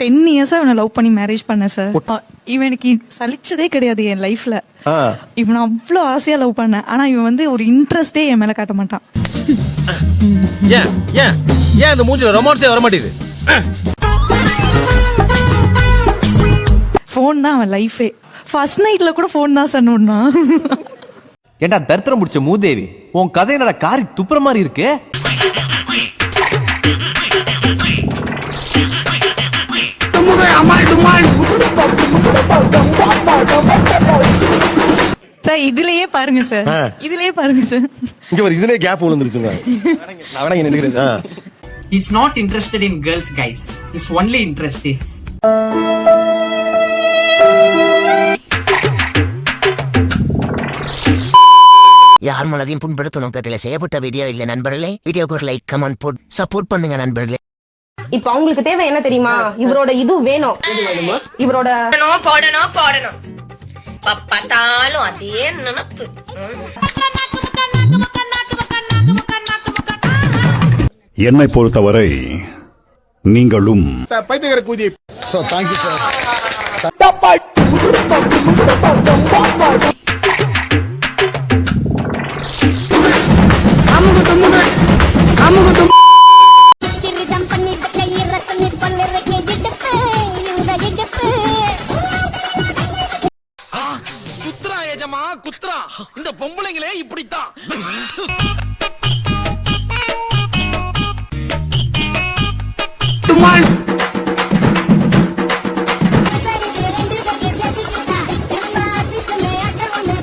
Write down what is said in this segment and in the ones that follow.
Ten இயர்ஸா இவனை love பண்ணி மேரேஜ் பண்ணேன் சார் இவன் எனக்கு சலிச்சதே கிடையாது என் லைஃப்ல ஆ. இவன் அவ்வளோ ஆசையா லவ் பண்ணேன். ஆனா இவன் வந்து ஒரு இன்ட்ரெஸ்டே என் மேல காட்ட மாட்டான். ஏன் ஏன் ஏன் இந்த மூஞ்சில ரொமான்ஸே வர மாட்டேங்குது ஃபோன் தான் அவன் லைஃபே ஃபர்ஸ்ட் நைட்ல கூட ஃபோன் தான் சார் நோடினா ஏண்டா தரித்திரம் முடிச்ச மூதேவி? உன் கதை என்னடா காரி துப்புற மாதிரி இருக்கு? சார் இதுலயே பாருங்க சார். இதுலயே பாருங்க சார் இங்க ஒரு இதுலயே கேப் விழுந்துருச்சுங்க நினைக்கிறேன். He's not interested in girls, guys. His only interest is. யார் மனதையும் புண்படுத்தும் நோக்கத்தில் செய்யப்பட்ட வீடியோ இல்ல நண்பர்களே வீடியோக்கு ஒரு லைக் கமெண்ட் போட் சப்போர்ட் பண்ணுங்க நண்பர்களே இப்ப அவங்களுக்கு தேவை என்ன தெரியுமா? இவரோட இது வேணும். இவரோட போடணும் போடணும் பார்த்தாலும் அதே நினப்பு. என்னை பொறுத்தவரை நீங்களும் கூதி சார் திருதம்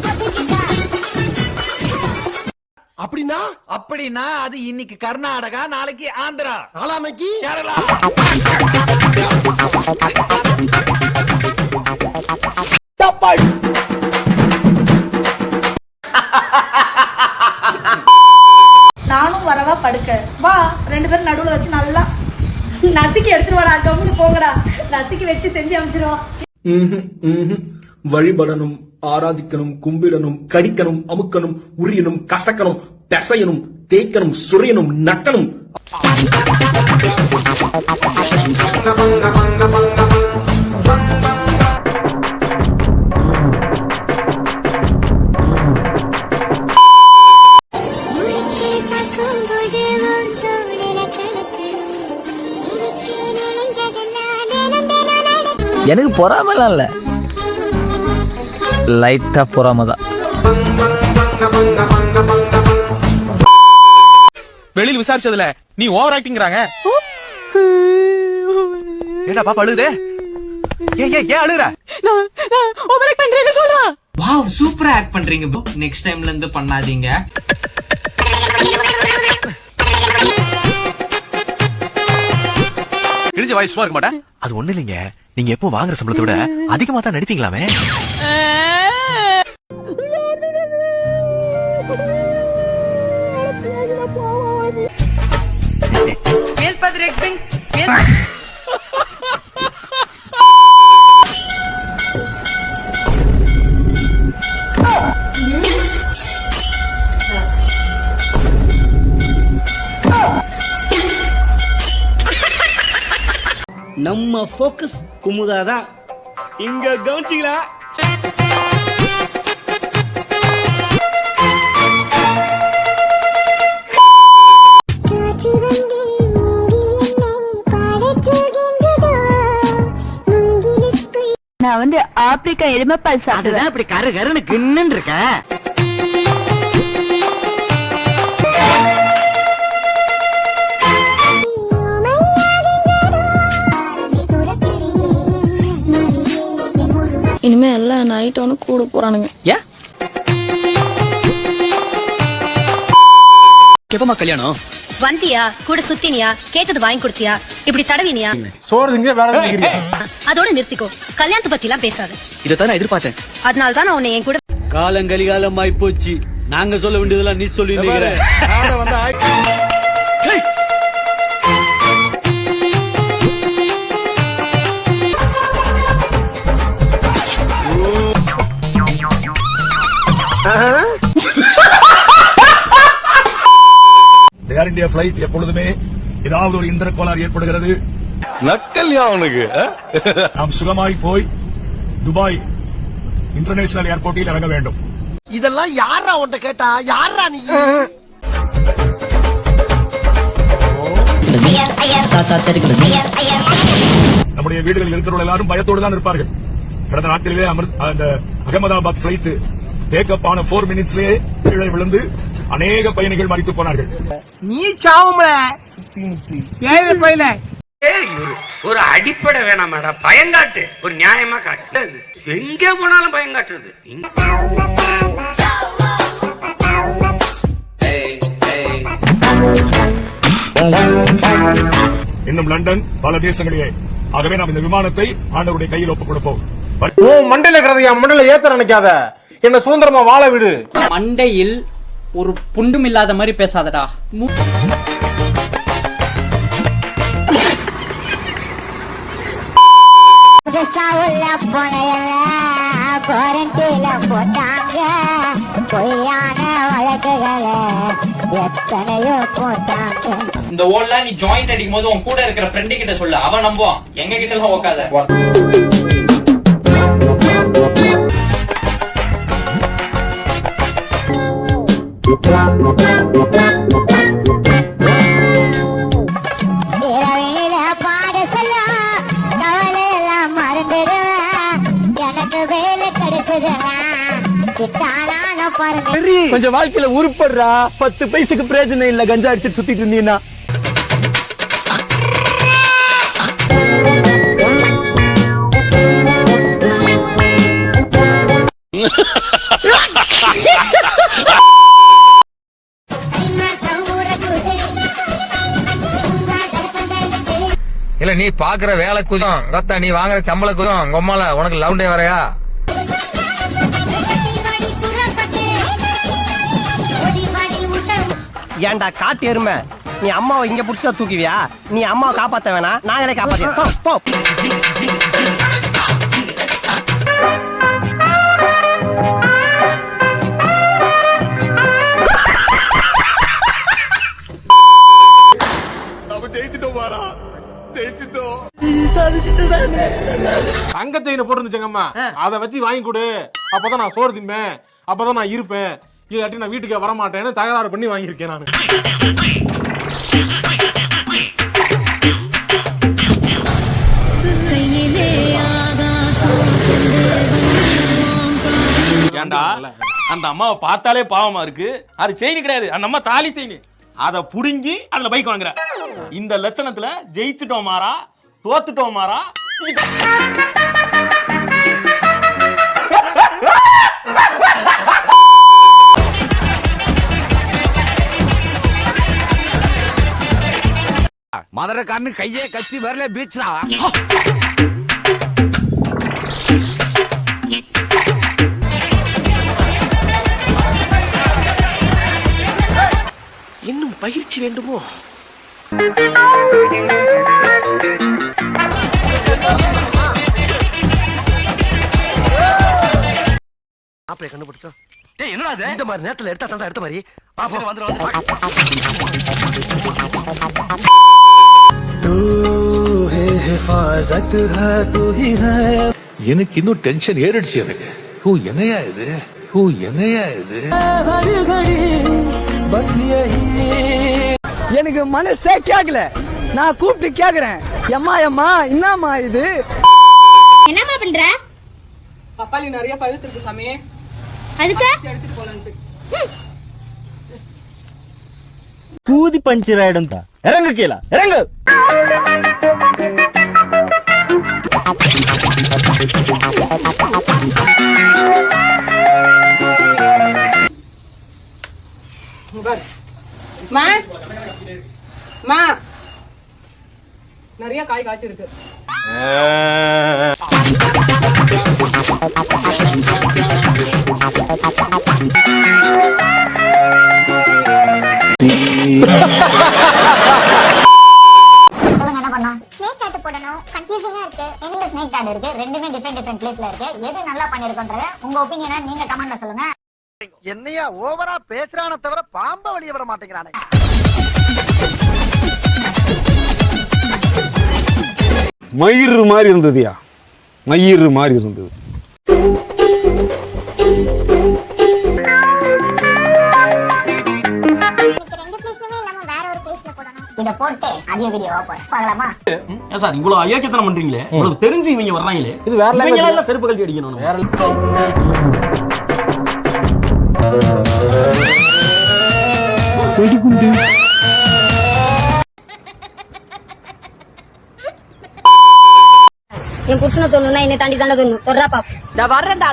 கொத்திக்கிட்டா அப்படின்னா? அப்படின்னா அது இன்னைக்கு கர்நாடகா நாளைக்கு ஆந்திரா. நாளாமைக்கு கேரளா. நானும் வரவா படுக்க. வா ரெண்டு பேரும் நடுவுல வச்சு நல்லா நசுக்கி எடுத்துட்டு வாடா கம்முன்னு போங்கடா. நசுக்கி வச்சு செஞ்சு அமைச்சிருவோம் வழிபடணும் ஆராதிக்கணும் கும்பிடணும் கடிக்கணும் அமுக்கணும் உரியணும் கசக்கணும் பெசையணும் தேய்க்கணும் சுரையணும் நட்டணும். எனக்கு பொறாமலாம் இல்ல. லைட்டா பொறாம தான் வெளியில் விசாரிச்சதுல நீ ஓவர் ஆக்டிங்கிறாங்க ஏண்டா பாப்பா அழுகுதே? ஏ ஏ ஏன் அழுகுற? வாவ் சூப்பரா ஆக்ட் பண்றீங்க ப்ரோ நெக்ஸ்ட் டைம்ல இருந்து பண்ணாதீங்க. இழிஞ்ச வாய் சும்மா இருக்க மாட்டேன். அது ஒண்ணு இல்லைங்க. நீங்க எப்போ வாங்குற சம்பளத்தை விட அதிகமா தான் நடிப்பீங்களாமே. நம்ம ஃபோக்கஸ் குமுதா தான் இங்க கவனிச்சிங்களா? நான் வந்து ஆப்பிரிக்கா எருமைப்பால் சாப்பிடுவேன். அப்படி கரு கருன்னு கின்னு இருக்க. இனிமே எல்லாம் நைட் ஒன்று கூட போறானுங்க. ஏன் எப்பமா கல்யாணம்? வந்தியா? கூட சுத்தினியா? கேட்டது வாங்கி கொடுத்தியா? இப்படி தடவினியா? சோறுங்க வேற அதோட நிறுத்திக்கோ. கல்யாணத்தை பத்தி எல்லாம் பேசாத. இதைத்தான் நான் எதிர்பார்த்தேன். அதனால தான் நான் உன்னை என் கூட காலங்கலிகாலம் ஆயிப்போச்சு நாங்க சொல்ல வேண்டியதெல்லாம் நீ சொல்லி நானே வந்து ஆக்ட்- ஏர் இந்தியா பிளைட் எப்பொழுதுமே ஏதாவது ஒரு இந்திர கோளாறு ஏற்படுகிறது நக்கல்யா அவனுக்கு நாம் சுகமாய் போய் துபாய் இன்டர்நேஷனல் ஏர்போர்ட்டில் இறங்க வேண்டும். இதெல்லாம் யாரா உன்ட்ட கேட்டா? யாரா நீ? நம்முடைய வீடுகளில் இருக்கிறவர்கள் எல்லாரும் பயத்தோடு தான் இருப்பார்கள். கடந்த நாட்களிலே அமிர்த் அந்த அகமதாபாத் பிளைட் டேக்கப் ஆன போர் மினிட்ஸ்லேயே கீழே விழுந்து அநேக பயணிகள் மறித்து போனார்கள். நீ சாவும்ல. பையில. ஒரு அடிப்படை வேணாம் மேடம் பயங்காட்டு. ஒரு நியாயமா காட்டு. எங்க போனாலும் பயங்காட்டுறது? இன்னும் லண்டன் பல தேசங்களிலே. ஆகவே நாம் இந்த விமானத்தை ஆண்டவருடைய கையில் ஒப்புக் கொடுப்போம். மண்டையில கிடந்த மண்டையில ஏத்த நினைக்காத. என்ன சுதந்திரமா வாழ விடு. மண்டையில் ஒரு புண்டும் இல்லாத மாதிரி பேசாதடா. போட்டாங்க. பொய்யான வழக்குகளை எத்தனையோ போட்டாங்க. இந்த ஓல்ல நீ ஜாயிண்ட் அடிக்கும் போது உன் கூட இருக்கிற ஃப்ரெண்டு கிட்ட சொல்லு. அவன் நம்புவான். எங்க கிட்ட எல்லாம் உக்காத. கொஞ்சம் வாழ்க்கையில உருப்படுறா. பத்து பைசுக்கு பிரயோஜனம் இல்ல. கஞ்சா அடிச்சு சுத்திட்டு இருந்தீங்கன்னா இல்ல நீ பாக்குற வேலை குதம் கத்தா நீ வாங்குற சம்பள குதம் கொம்மால உனக்கு லவ் டே வரையா? ஏன்டா காட்டு எருமை? நீ அம்மாவை இங்க புடிச்சா தூக்குவியா? நீ அம்மாவை காப்பாத்த வேணாம் நாங்களே காப்பாத்த போ தங்க செயின போட்டு அம்மா? அத வச்சு வாங்கி கொடு. அப்பதான் நான் சோறு திம்பேன். அப்பதான் நான் இருப்பேன். இல்லாட்டி நான் வீட்டுக்கே வர மாட்டேன்னு தகராறு பண்ணி வாங்கியிருக்கேன் நான். ஏண்டா அந்த அம்மாவை பார்த்தாலே பாவமா இருக்கு. அது செயின் கிடையாது. அந்த அம்மா தாலி செயின் அத புடுங்கி அதுல பைக் வாங்குற. இந்த லட்சணத்துல ஜெயிச்சுட்டோம் மாறா தோத்துட்டோம் மாறா மதுரக்காரனு கையே கத்தி வரல பீச்சா இன்னும் பயிற்சி வேண்டுமோ? மாப்பிளை கண்டுபிடிச்சோம் டேய் என்னடா இந்த மாதிரி நேரத்துல எடுத்தா தாண்டா எடுத்த மாதிரி. பாப்போம் எனக்கு இன்னும் டென்ஷன் ஏறிடுச்சு எனக்கு. ஓ என்னையா இது? ஓ என்னையா இது? எனக்கு மனசே கேக்கல. நான் கூப்பிட்டு கேக்குறேன். எம்மா எம்மா என்னம்மா இது? என்னம்மா பண்ற? பப்பாளி நிறைய பழுத்து இருக்கு சாமி. அதுக்கு? எடுத்துட்டு போலன்ட்டு. பூதி பஞ்சர் ஆயிடும் இறங்கு கீழே. இறங்கு. நிறைய காய் காய்ச்சிருக்கு. சொல்லுங்க கார்டு இருக்கு ரெண்டுமே டிஃபரெண்ட் டிஃபரெண்ட் பிளேஸ்ல இருக்கு. எது நல்லா பண்ணிருக்கோன்றத உங்க ஒப்பீனியனை நீங்க கமெண்ட்ல சொல்லுங்க. என்னையா ஓவரா பேசுறான தவிர பாம்ப வெளிய விட மாட்டேங்கிறானே. மயிறு மாதிரி இருந்ததுயா? மயிறு மாதிரி இருந்தது. இத போட்டு அதிக வீடியோவா போறேன் பார்க்கலாமா? ஏன் சார் இவ்வளவு அயோக்கியத்தனம் பண்றீங்களே? உங்களுக்கு தெரிஞ்சு இவங்க வர்றாங்களே? இது வேற இவங்க language. எல்லாம் செருப்பு கழட்டி அடிக்கணும். வேற என் புருஷனை தோணுனா என்னை தாண்டி தானே தோணும். ஒரு பாப்பா நான் வர்றேன்டா.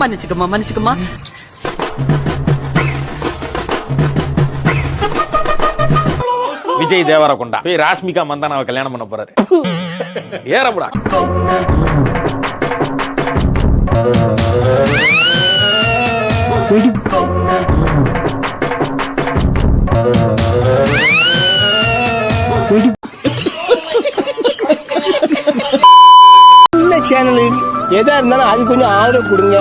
மன்னிச்சுக்கம்மா மன்னிச்சுக்கம்மா. விஜய் தேவரகுண்டா. போய் ராஷ்மிகா மந்தானாவை கல்யாணம் பண்ண போறாரு. ஏறப்படா. சேனல் எதா இருந்தாலும் அது கொஞ்சம் ஆதரவு கொடுங்க.